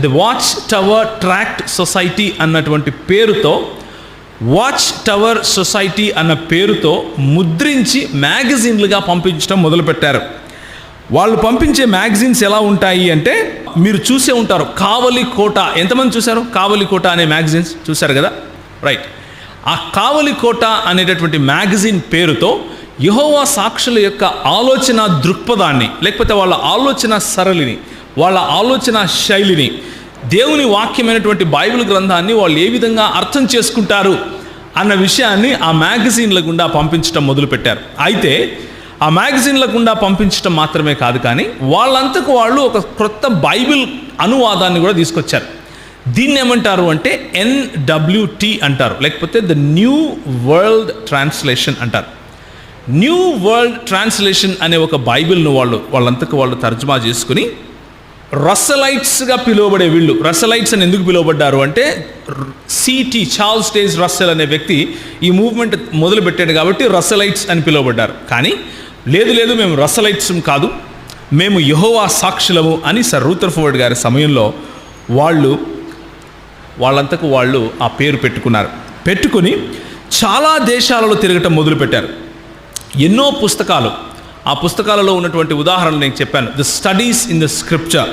The watch tower tract society అన్నటువంటి పేరుతో watch tower society అన్న పేరుతో ముద్రించి మ్యాగజైన్లుగా పంపించడం మొదలుపెట్టారు. వాళ్ళు పంపించే మ్యాగజైన్స్ ఎలా ఉంటాయి అంటే మీరు చూసే ఉంటారు. కావలి కోట. ఎంతమంది చూశారు? కావలి కోట అనే మ్యాగజైన్స్ చూశారు కదా? రైట్ ఆ కావలి కోట అనేటటువంటి మ్యాగజైన్ పేరుతో యహోవా సాక్షుల యొక్క ఆలోచన దృక్పథాన్ని లేకపోతే వాళ్ళ ఆలోచన సరళిని వాళ్ళ ఆలోచన శైలిని దేవుని వాక్యమైనటువంటి బైబిల్ గ్రంథాన్ని వాళ్ళు ఏ విధంగా అర్థం చేసుకుంటారు అన్న విషయాన్ని ఆ మ్యాగజైన్ల గుండా పంపించడం మొదలుపెట్టారు. అయితే ఆ మ్యాగజైన్ల గుండా పంపించడం మాత్రమే కాదు కానీ వాళ్ళంతకు వాళ్ళు ఒక క్రొత్త బైబిల్ అనువాదాన్ని కూడా తీసుకొచ్చారు. దీన్ని ఏమంటారు అంటే ఎన్డబ్ల్యూటి అంటారు. లేకపోతే ద న్యూ వరల్డ్ ట్రాన్స్లేషన్ అంటారు. న్యూ వరల్డ్ ట్రాన్స్లేషన్ అనే ఒక బైబిల్ను వాళ్ళు వాళ్ళంతకు వాళ్ళు తర్జుమా చేసుకుని రసలైట్స్గా పిలువబడే వీళ్ళు. రసలైట్స్ అని ఎందుకు పిలువబడ్డారు అంటే సిటీ చార్ల్స్ స్టేజ్ రస్సెల్ అనే వ్యక్తి ఈ మూవ్మెంట్ మొదలు పెట్టాడు కాబట్టి రసలైట్స్ అని పిలువబడ్డారు. కానీ లేదు లేదు మేము రసలైట్స్ కాదు మేము యహోవా సాక్షులము అని సర్ రూథర్ఫోర్డ్ గారి సమయంలో వాళ్ళు వాళ్ళంతకు వాళ్ళు ఆ పేరు పెట్టుకున్నారు. పెట్టుకుని చాలా దేశాలలో తిరగటం మొదలుపెట్టారు. ఎన్నో పుస్తకాలు ఆ పుస్తకాలలో ఉన్నటువంటి ఉదాహరణలు నేను చెప్పాను. The studies in the scripture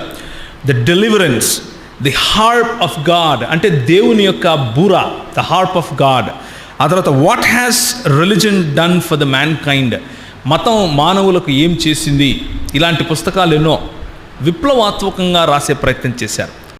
the deliverance the harp of God అంటే దేవుని యొక్క బూర ద హార్ప్ ఆఫ్ గాడ్ ఆ తర్వాత what has religion done for the mankind మతం మానవులకు ఏం చేసింది? ఇలాంటి పుస్తకాలు ఎన్నో విప్లవాత్మకంగా రాసే ప్రయత్నం చేశారు.